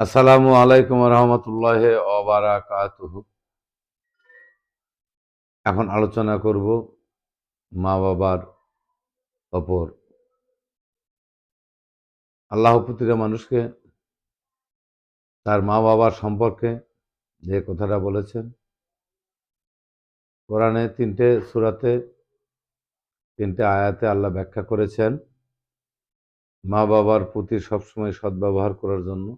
আসসালামু আলাইকুম রহমতুল্লাহ অবারাকাতুহ এখন আলোচনা করব মা বাবার ওপর। আল্লাহ প্রতিটা মানুষকে তার মা বাবার সম্পর্কে যে কথাটা বলেছেন, কোরআনে তিনটে সুরাতে, তিনটে আয়াতে আল্লাহ ব্যাখ্যা করেছেন মা বাবার প্রতি সবসময় সদ্ব্যবহার করার জন্য।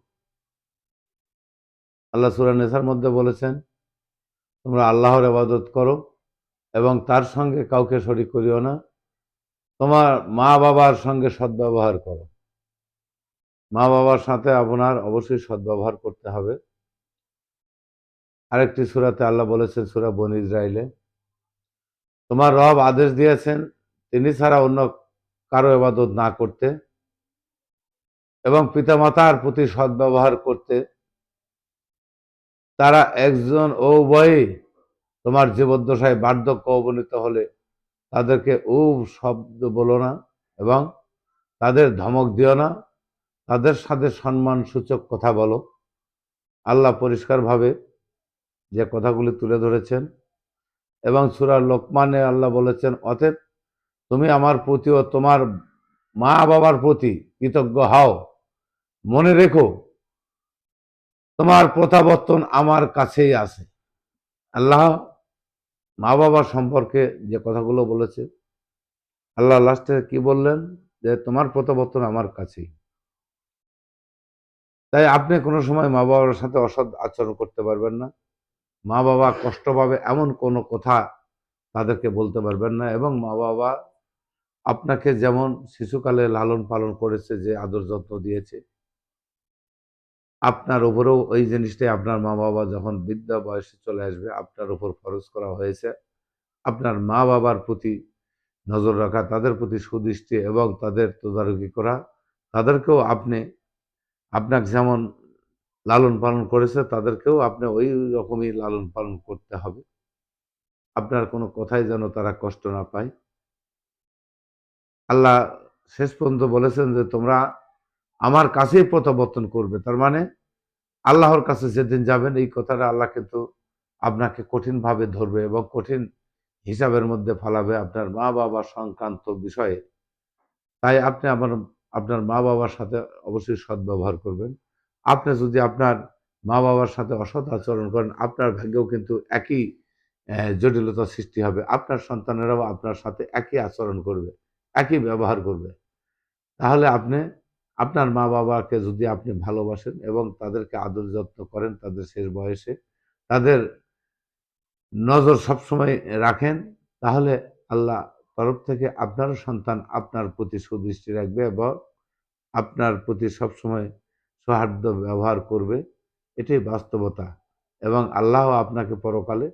আল্লাহ সুরা নেসার মধ্যে বলেছেন, তোমরা আল্লাহর আবাদত করো এবং তার সঙ্গে কাউকে শরিক করিও না। তোমার মা বাবার সঙ্গে সদ্ব্যবহার করো। মা বাবার সাথে আপনার অবশ্যই সদ্ব্যবহার করতে হবে। আরেকটি সুরাতে আল্লাহ বলেছেন, সুরা বন ইসরায়েলে তোমার রব আদেশ দিয়েছেন তিনি ছাড়া অন্য কারও এবাদত না করতে এবং পিতামাতার প্রতি সদ্ব্যবহার করতে তারা একজন, ও উভয়ই তোমার জীবদ্দশায় বার্ধক্য অবনীত হলে তাদেরকে উ শব্দ বলো না এবং তাদের ধমক দিও না, তাদের সাথে সম্মান সূচক কথা বলো। আল্লাহ পরিষ্কারভাবে যে কথাগুলি তুলে ধরেছেন এবং সুরা লোকমানে আল্লাহ বলেছেন, অতএব তুমি আমার প্রতি ও তোমার মা বাবার প্রতি কৃতজ্ঞ হও। মনে রেখো তোমার প্রত্যাবর্তন আমার কাছেই আছে। আল্লাহ মা বাবার সম্পর্কে যে কথাগুলো বলেছে, আল্লাহ লাস্টে কি বললেন? যে তোমার প্রত্যাবর্তন আমার কাছেই। তাই আপনি কোনো সময় মা বাবার সাথে অসৎ আচরণ করতে পারবেন না। মা বাবা কষ্ট পাবে এমন কোনো কথা তাদেরকে বলতে পারবেন না এবং মা বাবা আপনাকে যেমন শিশুকালে লালন পালন করেছে, যে আদর যত্ন দিয়েছে আপনার উপরেও ওই জিনিসটাই আপনার মা বাবা যখন বৃদ্ধা বয়সে চলে আসবে, আপনার উপর খরচ করা হয়েছে। আপনার মা বাবার প্রতি নজর রাখা, তাদের প্রতি সুদৃষ্টি এবং তাদের তদারকি করা, তাদেরকেও আপনি, আপনাকে যেমন লালন পালন করেছে, তাদেরকেও আপনি ওই রকমই লালন পালন করতে হবে। আপনার কোনো কথাই যেন তারা কষ্ট না পায়। আল্লাহ শেষ পর্যন্ত বলেছেন যে, তোমরা আমার কাছেই প্রত্যাবর্তন করবে। তার মানে আল্লাহর কাছে যেদিন যাবেন, এই কথাটা আল্লাহ কিন্তু আপনাকে কঠিনভাবে ধরবে এবং কঠিন হিসাবের মধ্যে ফালাবে আপনার মা বাবা সংক্রান্ত বিষয়ে। তাই আপনি আমার, আপনার মা বাবার সাথে অবশ্যই সদ্ব্যবহার করবেন। আপনি যদি আপনার মা বাবার সাথে অসৎ আচরণ করেন, আপনার ভাগ্যেও কিন্তু একই জটিলতা সৃষ্টি হবে। আপনার সন্তানেরাও আপনার সাথে একই আচরণ করবে, একই ব্যবহার করবে। তাহলে আপনি আপনার মা বাবাকে যদি আপনি ভালোবাসেন এবং তাদেরকে আদর যত্ন করেন তাদের শেষ বয়সে, তাদের নজর সবসময় রাখেন, তাহলে আল্লাহ তরফ থেকে আপনারও সন্তান আপনার প্রতি সুদৃষ্টি রাখবে এবং আপনার প্রতি সবসময় সৌহার্দ্য ব্যবহার করবে। এটাই বাস্তবতা এবং আল্লাহ আপনাকে পরকালে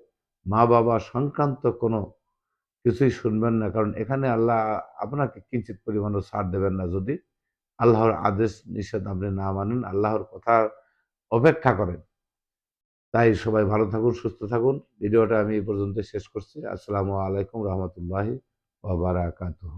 মা বাবা সংক্রান্ত কোনো কিছুই শুনবেন না। কারণ এখানে আল্লাহ আপনাকে কিঞ্চিত পরিমাণও ছাড় দেবেন না যদি আল্লাহর আদেশ নিষেধ আপনি না মানেন, আল্লাহর কথা অপেক্ষা করেন। তাই সবাই ভালো থাকুন, সুস্থ থাকুন। ভিডিওটা আমি এই পর্যন্ত শেষ করছি। আসসালামু আলাইকুম রহমতুল্লাহি ওবরাকাতুহ